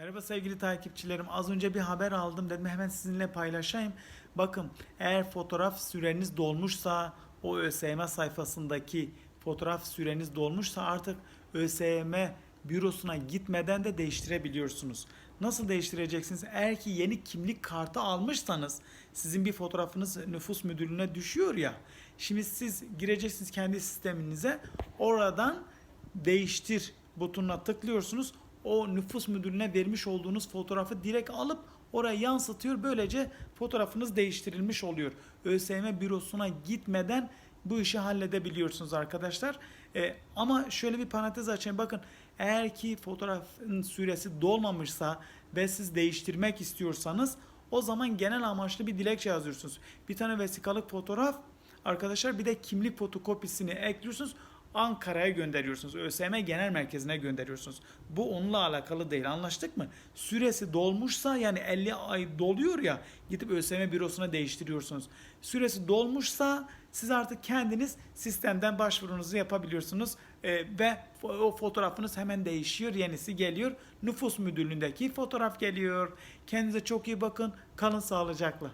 Merhaba sevgili takipçilerim. Az önce bir haber aldım dedim hemen sizinle paylaşayım. Bakın eğer fotoğraf süreniz dolmuşsa o ÖSYM sayfasındaki fotoğraf süreniz dolmuşsa artık ÖSYM bürosuna gitmeden de değiştirebiliyorsunuz. Nasıl değiştireceksiniz? Eğer ki yeni kimlik kartı almışsanız sizin bir fotoğrafınız nüfus müdürlüğüne düşüyor ya. Şimdi siz gireceksiniz kendi sisteminize. Oradan değiştir butonuna tıklıyorsunuz. O nüfus müdürlüğüne vermiş olduğunuz fotoğrafı direkt alıp oraya yansıtıyor. Böylece fotoğrafınız değiştirilmiş oluyor. ÖSYM bürosuna gitmeden bu işi halledebiliyorsunuz arkadaşlar. Ee, ama şöyle bir parantez açayım. Bakın eğer ki fotoğrafın süresi dolmamışsa ve siz değiştirmek istiyorsanız o zaman genel amaçlı bir dilekçe yazıyorsunuz. Bir tane vesikalık fotoğraf arkadaşlar bir de kimlik fotokopisini ekliyorsunuz. Ankara'ya gönderiyorsunuz. ÖSYM Genel Merkezi'ne gönderiyorsunuz. Bu onunla alakalı değil. Anlaştık mı? Süresi dolmuşsa yani 50 ay doluyor ya gidip ÖSYM bürosuna değiştiriyorsunuz. Süresi dolmuşsa siz artık kendiniz sistemden başvurunuzu yapabiliyorsunuz Ee, ve o fotoğrafınız hemen değişiyor. Yenisi geliyor. Nüfus müdürlüğündeki fotoğraf geliyor. Kendinize çok iyi bakın. Kalın sağlıcakla.